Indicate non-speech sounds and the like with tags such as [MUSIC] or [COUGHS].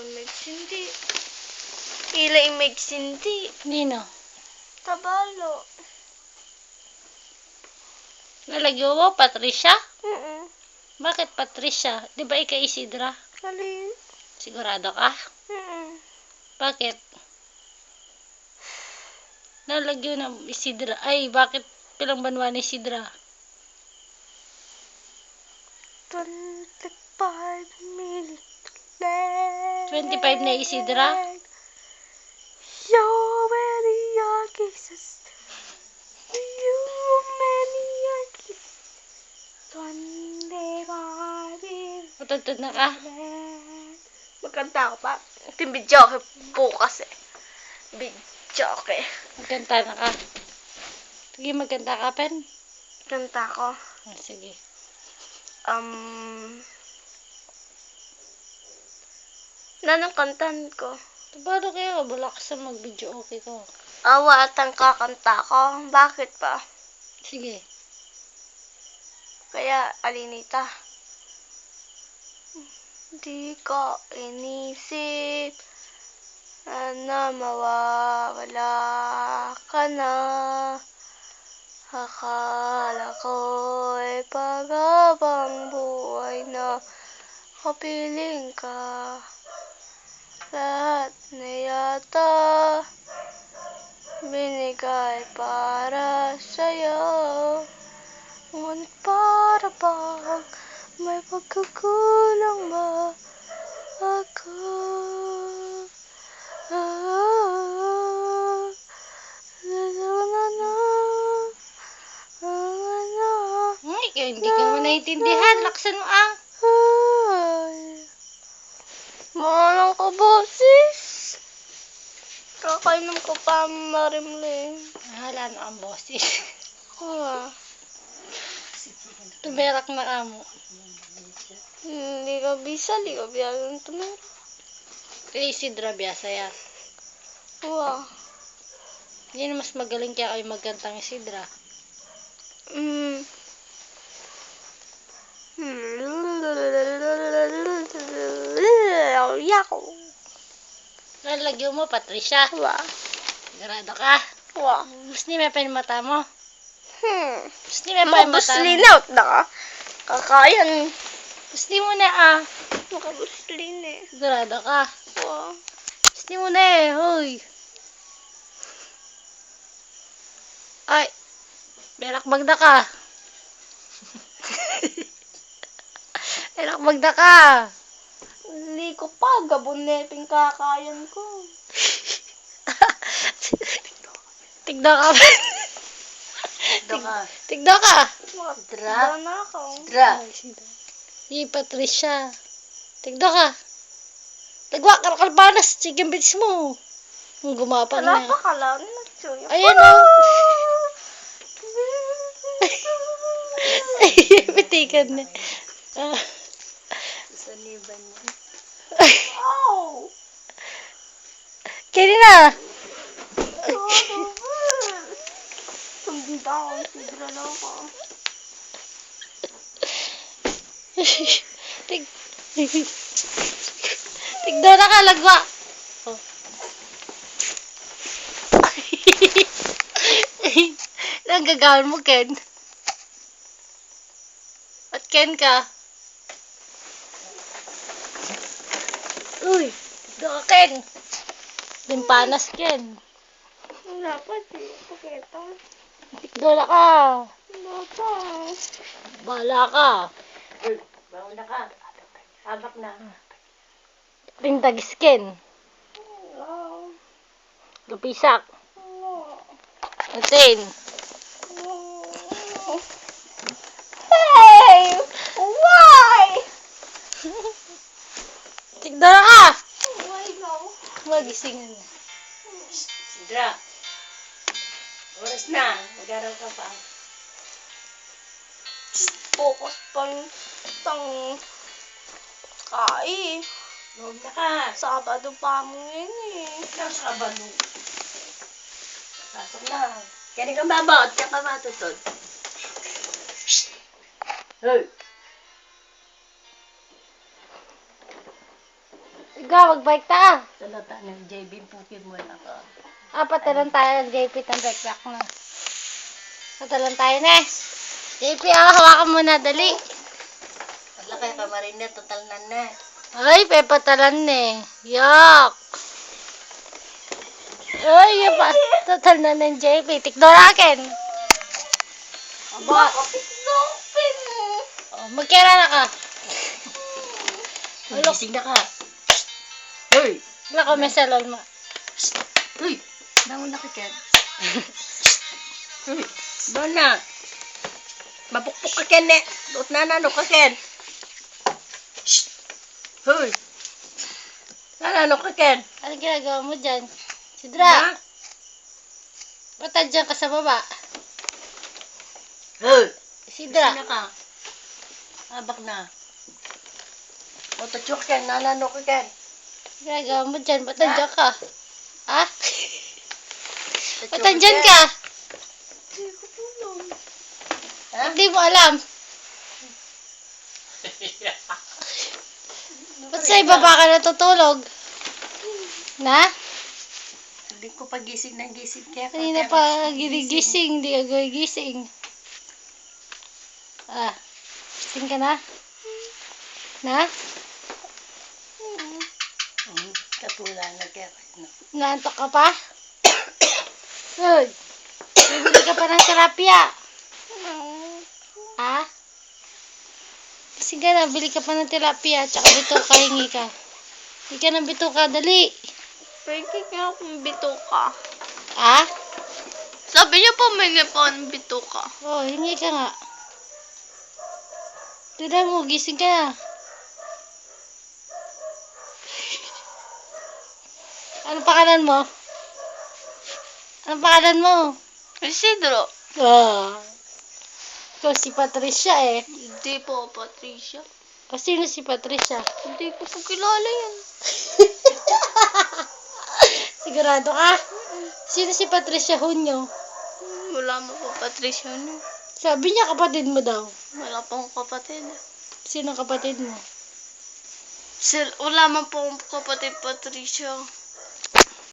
kay Megsindi. Ila yung Megsindi. Nino? Tabalo. Nalagyo mo, Patricia? Mm-mm. Bakit Patricia? Di ba ikaw Isidra? Alin? Sigurado ka? Mm-mm. Bakit? Nalagyo na Isidra. Ay, bakit pilang banwa ni Isidra? 25 minutes left. 25 na Isidra? Yo, many your kisses. You, many your kisses. Sunday morning. Matutod na ka? Magkanta ako pa. Ito yung video bukas eh. Video Magkanta na ka? Sige, magkanta ka, Pen? Kanta ko. Ah, sige. Um... Nanang kantan ko. Paano kaya wala ka sa mag-video okay ko? Awa at ang kakanta ko. Bakit pa? Sige. Kaya, alinita. Di ko inisip na mawawala ka na. Akala ko'y pagabang buhay na kapiling ka. Lahat na yata binigay para sa'yo. Ngunit para bang may pagkukulang ba ako? Ay, hindi ka naman naiintindihan. Laksan mo ah. ay. Malang ka, boses. Kakainom ko pa marimling. Ah, Wala na ang boses. Ah, [LAUGHS] Tuberak na ka mo. hindi ka bisa, hindi ka biyagan tumira. Kaya Isidra biyasa ya. Wow. Yan mas magaling kaya kayo magkantang Isidra. Mm. Yako. Nalagyo mo, Patricia. Wow. Sigurado ka. Wow. Gusto ni may pa yung mata mo. Hmm. Gusto ni may pa yung mata mo. Makabuslin out na ka. Kakayan. Gusto mo na ah. Makabuslin eh. Sigurado ka. Wow. Gusto mo na eh. Hoy. Ay. Berak magda ka. [LAUGHS] [LAUGHS] Berak magda ka. Hindi ko pa. Gabon na yung kakayan ko. [LAUGHS] Tigda ka. Tigda ka. Tigda ka. Tigda na ako. Di Patricia. Tigda ka. Tagwa ka kalbanas. Sige, bilis mo. Ang gumapang Wala na. pa ka lang. Ayan o. [LAUGHS] [LAUGHS] Ay, bitikan na. Ah. Sa liban niya. Oh! Kaya na. Tumbida ako. Sidra na ako. Tig... Tigda na ka, lagwa. Oh. Ang gagawin mo, Ken? At Ken ka? Uy, tigda ka, Ken. Dimpanas, Ken. Wala pa. Di ko kita. Tigda na ka. Wala pa. Bala ka. Bawa na ka. Sabak na. Tingtagis, Ken. Wow. Lupisak. Wow. Atin. Hey! Why? Na ka. Why now? Magisingan na. Sidra. Oras na. Mag-aral ka pa. Focus pang tang kai. Huwag na ka. Sabado pa mo yun eh. Ikaw sa kabalo. Pasok na. Kaya ka babawat. Kaya ka matutod. Hey. Ga, magbike ta. Salata ng JB, pukin mo na ako. Ah, patalan tayo ng JP ng backpack na. Patalan tayo na. JP, ah, hawakan mo na, dali. Wala kayo kamarin na, total na na. Ay, pepatalan na eh. Yak! Ay, yung pa, total na ng JP. Tikdo akin. Aba, Oh, magkira na ka. gising na ka. Wala ko may salon mo. Hoy! Bangon na ka, Ken. Hoy! Doon na. Mapukpuk ka, Ken, eh. Doot na nano ka, Ken. Hoy! Nanano ka, Ken? Ano ginagawa mo dyan? Si Ha? Dra, ba't dyan ka sa baba? Hoy! Si Gising Dra, na ka. Habak na. O, tatsuk, Ken. Nanano ka, Ken? Ginagawa mo dyan? Ba't dyan ka? Ha? Ba't dyan ka? Hindi mo alam. [LAUGHS] Ba't sa ibaba ka natutulog? Na? Hindi ko pagising ng gising, Ken. Kanina pa ginigising, hindi ka gising. Ah, gising ka na? Na? Katulad na, Ken. No. Naantok ka pa? [COUGHS] Good. Bibili ka pa ng terapya. Ha? Sige na, bili ka pa ng terapya, tsaka bito ka, hingi ka. Hingi ka ng bito ka, dali. Pwede nga akong bituka. Ha? Sabi niyo po may pa ng bituka. Oh, hingi ka nga. Tignan mo, gising ka na. Anong pangalan mo? Anong pangalan mo? Isidro. Ah. Ikaw si Patricia eh. Hindi po, Patricia. O sino si Patricia? Hindi ko po kilala yan. [LAUGHS] Sigurado ka? Sino si Patricia Hunyo? Wala mo po, Patricia. No? Sabi niya kapatid mo daw. Wala pong kapatid. Sino kapatid mo? Sir, wala man po akong kapatid, Patricia.